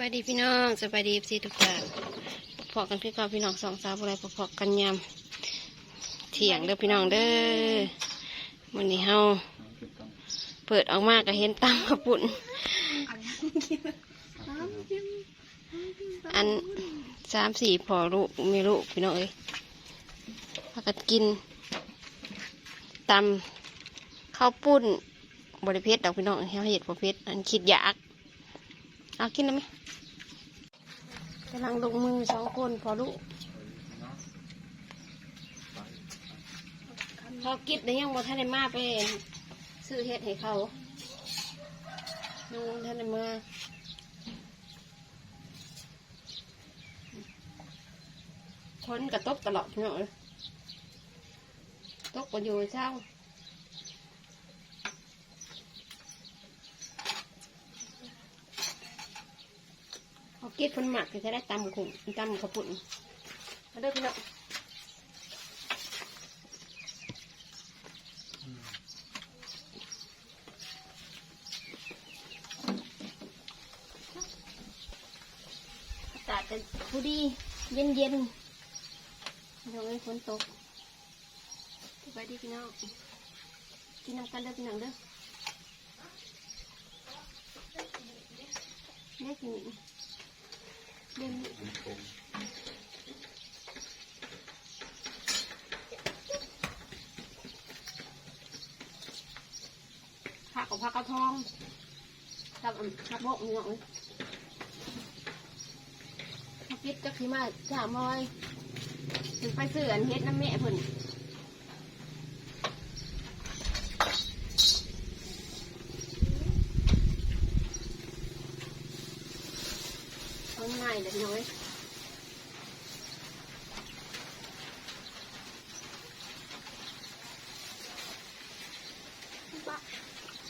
บายดีพี่น้องสบายดีสิทุกท่านพอกันคือเก่าพี่น้องสองสาวอะไรพอๆกันยำเถียงเด้อพี่น้องเด้อวันนี้เฮาเปิดออกมาก็เห็นตำกระปุ่นอันสามสี่พอลูกมีลูกพี่น้องเอ้ยพากันกินตำข้าวปุ้นบริเพชรดอกพี่น้องเฮาเห็ดบริเพชรอันคิดอยากเอากินได้ไหม กำลังลงมือสองคนพอลูกพอกิดได้ยังบ่ทันได้มาไปซื้อเห็ดให้เขายังบ่ทันได้มาคนกระตบตลอดพี่น้องเอ้ยตกกันอยู่เช้า เขาเก็บคนหมักจะได้ตำขุ่นตำข้าวปุ่นมาเด้อพี่น้องอาจะผู้ดีเย็นเย็นๆเดี๋ยวฝนตกสบายดีพี่น้องกินน้ำกันเด้อพี่น้องเด้อแม่กินอีก เล่น ผักกระทองกับอันผักบกนี่เนาะเอ้ยผักปิดก็คือมาจ่ามอยถึงไปซื้ออันเฮ็ดน้ำแม่เพิ่นเอาง่ายเลยน้อย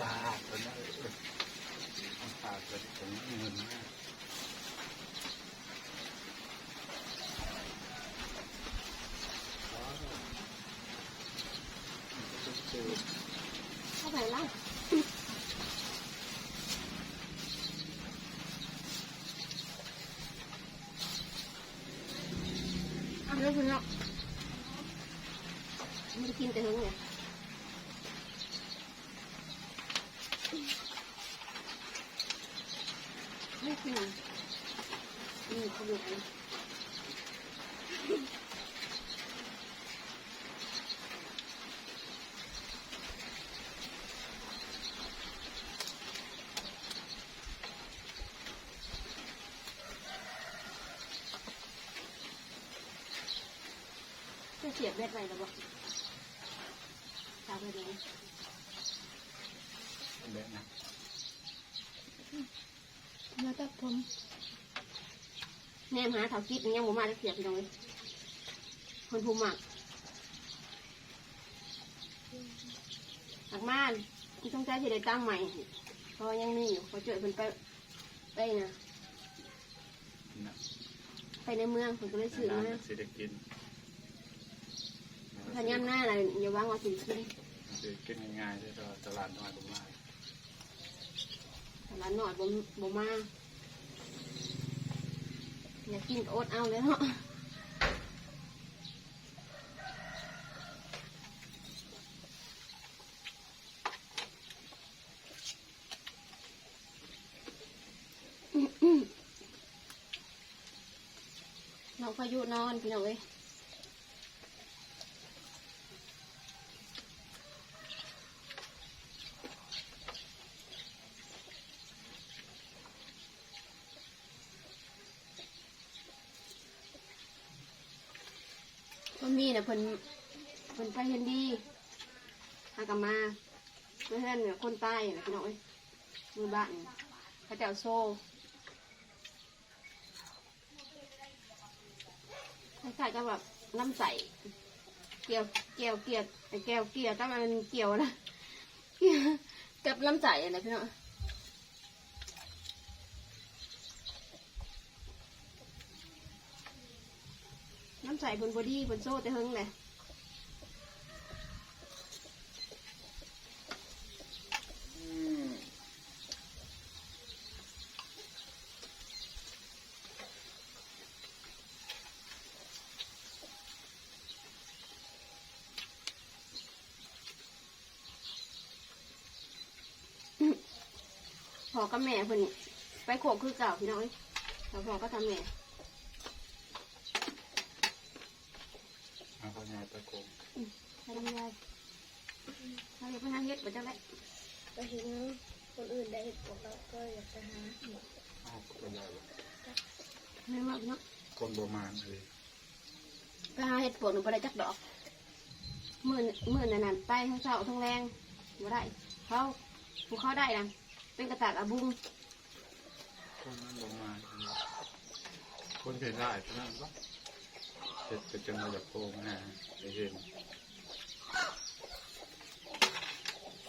ปลาตัวนั้นเออปลาตัวถึงเงินมาก เข้าไปล่ะ คุณเนาะมันกินแต่หึงเนี่ยไม่กินนี่เขาอ จะเสียบเบ็ดไว้หรือเปล่าตามไปเลยเละนะแล้วก็ผมแนมหาเถาคิดยังบ่มาได้เสียบพี่น้องเลยคนภูมิหมักหักม่านที่ต้องใจที่ได้ตั้งใหม่เพราะว่ายังมีอยู่พอเจอเพิ่นไปไปนะนะไปในเมืองเพิ่นก็เลยซื้อมาเศรษฐกิจ ถ้าย่ำหน้าอะไรอย่าวางว่าสิกินเศรษฐกิจง่ายๆเลยตลาดน้อยผมมาแต่ละหน่อยบ่บ่มาอยากกินก็อดเอาเลยเนาะน้องพายุนอนพี่น้องเอ้ยมั นมีนะเพิ่นเพิ่นไปเห็นดีหากลับมาเพื่อนเนี่ยคนใต้นะพี่น้องเอ้ยมือบ้านเขาเจ้าโซ่คล้ายๆกับแบบน้ำใสเกี่ยวเกี่ยวเกี่ยวแก้วเกี่ยวก็มันเกี่ยวนะเกี่ยวกับน้ำใสอะไรพี่น้อง ใส่บนบอดี้บนโซ่แต่เฮงเลยพอก็บแม่เพิ่นไปโขกคือเก่าพี่น้อยแล้วพอก็ทำแม่ เอาเขาใหญ่ไปโกงไปทำยาเขาอยากไปหาเฮ็ดบ่จังได๋ก็เห็นคนอื่นได้เห็ดปวกแล้วก็อยากจะหาเอาคนใหญ่ไม่ว่าพี่น้องคนประมาณเลยไปหาเฮ็ดปวกหนูบ่ได้จักดอกมื้อมื้อนั้นน่ะไปทั้งเช้าทั้งแรงบ่ได้เขาผู้เขาได้นะเป็นกระตากอาบุงคนนั้นประมาณคนเคยได้เท่านั้นปะ จไปจนเราจะโกงนะได้เห็น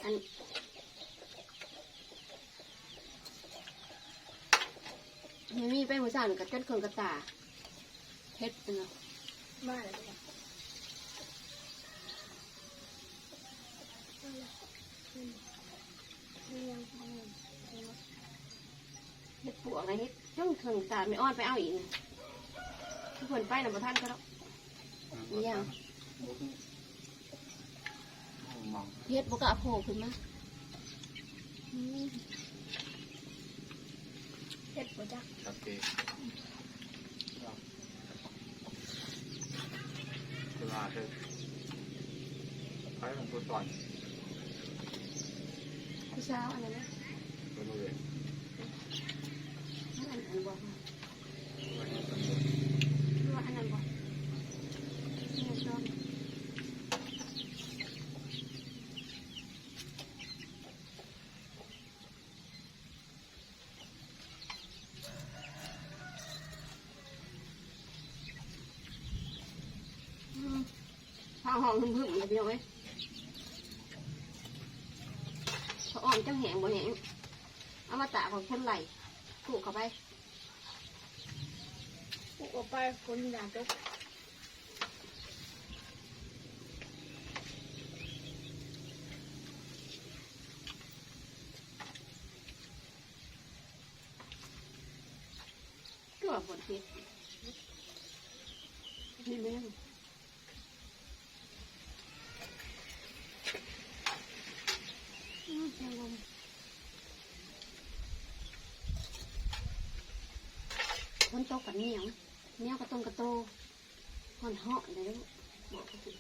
อันยังมีไปหมู่สาวนี่ก็จนเครื่องกระตาเฮ็ดเป็นเนาะบ้านอะไรก็เฮ็ดปวกอะไรเฮ็ดจ้องเครื่องตาไม่อ้อนไปเอาอีกนะทุกคนไปน่ะบ่ทันก็แล้ว ยังบุ้งมองเฮ็ดบ่กล้าโผล่ขึ้นมาอืมเห็ดปวกจักตะเกียบเวลาเธอใครของตัวต่อยผู้สาวอันนั้นนะก็รู้เลยอันอันบอกว่าว่าให้ตำรวจว่าอันนั้นบอกอันนั้นชอบอืมพา ห้องหึ่มๆเลยพี่น้องเอ้ยพออ่อนจังแหงบ่แหงเอามาตากของคนไหลผูกเข้าไปปลูกออกไปคนอยากจะก็ว่าบทเพชรนี่แม่งอืมแม่งลม ฝนตกกับเหนียวเหนียวกระตรงกระโตห่อนเหาะเลยลูกบอกเขาสิ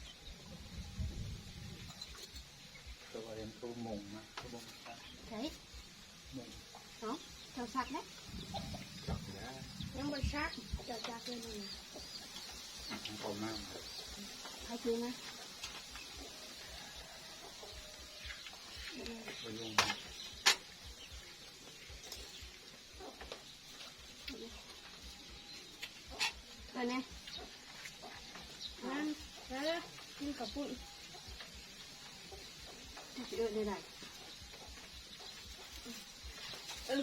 ตัวเองตัวมงนะตัวมงใช่มงเนาะเจ้าสักแล้วจับแล้วยังบริชักจะจักเลยนี่อะของเขามากใครซื้อนะไปลง เออเนี่ยนั่นแล้วกินกับปุ่นเออได้ได้เออ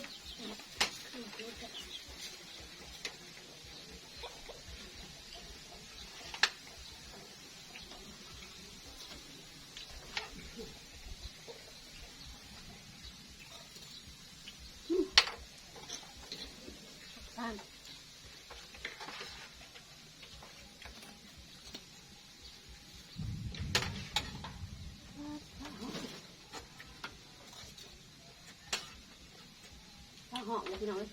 บ้านข้าว หอมเลยพี่น้องเอ้ย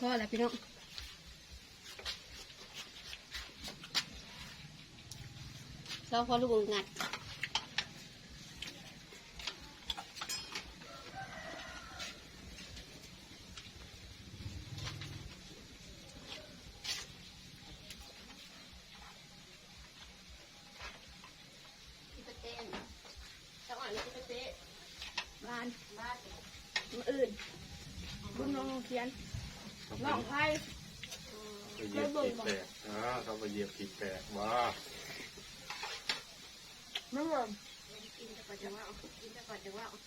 พอแล้วพี่น้องเราพอลูกงัด ที่ประเทศจังหวัดนี้ที่ประเทศ บ้าน บ้าน มืออื่นบุญน้อง เขียนน้องไพ่ไปเหยียบขีดแตกอ่าเขาไปเหยียบขีดแตกว้าไม่หมดกินแต่ก่อนจะว่าเอากินแต่ก่อนจะว่าเอา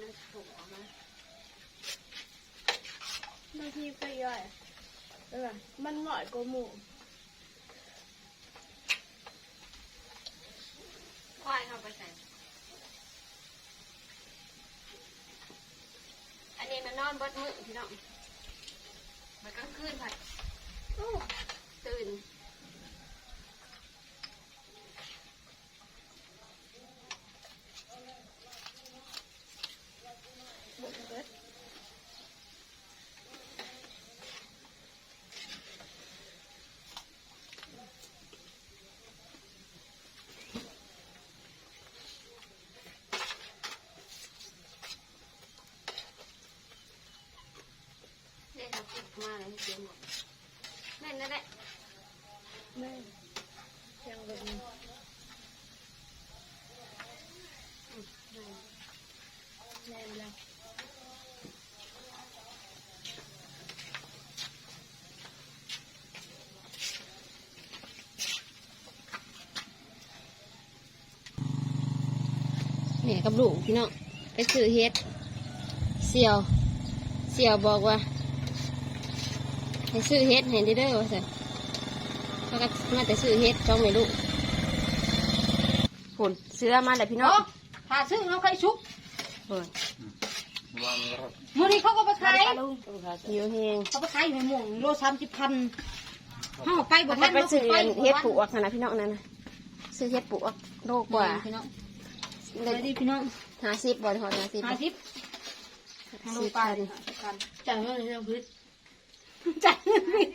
นั่นถูกออกมาบางทีก็ย่อยเออมันหน่อยกว่าหมูควายเข้าไปใส่ องนะนอนเบดมือพี่น้องมากลางคืนผัดตื่น มาเลยเสียงหมดแม่นนั่นแหละแม่ยังแบบนี้แม่แล้วแม่กับลูกพี่น้องไปซื้อเฮ็ดเสี่ยว เสี่ยวบอกว่า ให้ซื้อเฮ็ดให้เด้อว่าสิเขาก็มาแต่ซื้อเฮ็ดจ้องไม่ลูกผลเสื้อมาแล้วพี่น้องถ้าซื้อเขาใครชุบเปิดวางแล้วมื้อนี้เขาก็ไปขายเหี่ยวแหงเขาไปขายอยู่ในหม่วงโลสามสิบพันเฮาไปบ่ถ้าทันไปซื้อเฮ็ดปลวกนะพี่น้องนั่นนะซื้อเฮ็ดปลวกโลกว่าพี่น้องเลเลยยดีพี่น้องห้าสิบบอลหอห้าสิบห้าสิบสิบพันจ่ายเงินเรื่องพิษ จ่ายเงินพิษ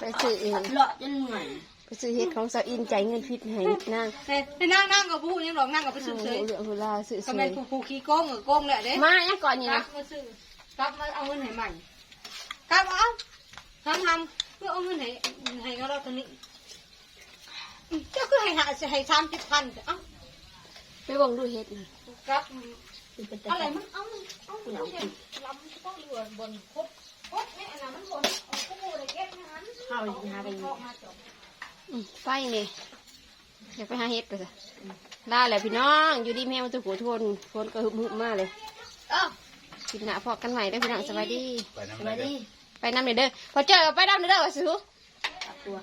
ไปซื้อเองเลาะจนเหนื่อยไปซื้อเฮ็ดของสาวอินจ่ายเงินพิษให้นางเฮ้ยนั่งนั่งกับผู้ยังหลอกนั่งกับไปซื้อเฉยเหลือหัวลาซื้อสก็วแม่ยนผู้ผู้ขี้โกงกับโกงแหละเด้มายังก่อนนี่กลันะบมาซื้อกลับมาเอาเงินให้ใหม่กลับเอาทำทำเพื่อเอาเงินให้ให้เราตอนนี้เจ้าคือให้หาให้สามสิบพันเอ้าไปเบ่งดูเฮ็ดนะกับอะไรมันเอาเอาเอาเห็นลำต้องอยู่บนคบคบ เนี่ยนะมันบนเอาคบอะไรเก็บนะฮะเข้าอีกหาไปอีกอืมไปนี่อยากไปหาเฮ็ดไปซะลาแหละพี่น้อง อยู่ดีแม่มาตุกหัวทนฝนก็หึบหึบมาเลยเอ้ากินหน้าพอกันใหม่เด้อพี่น้องสวัสดี ไปน้ำสไหลวัสเด้ดีอไปน้ำเด้อเด้อ พอเจอไปน้ำเด้อเด้อว่าสิตัว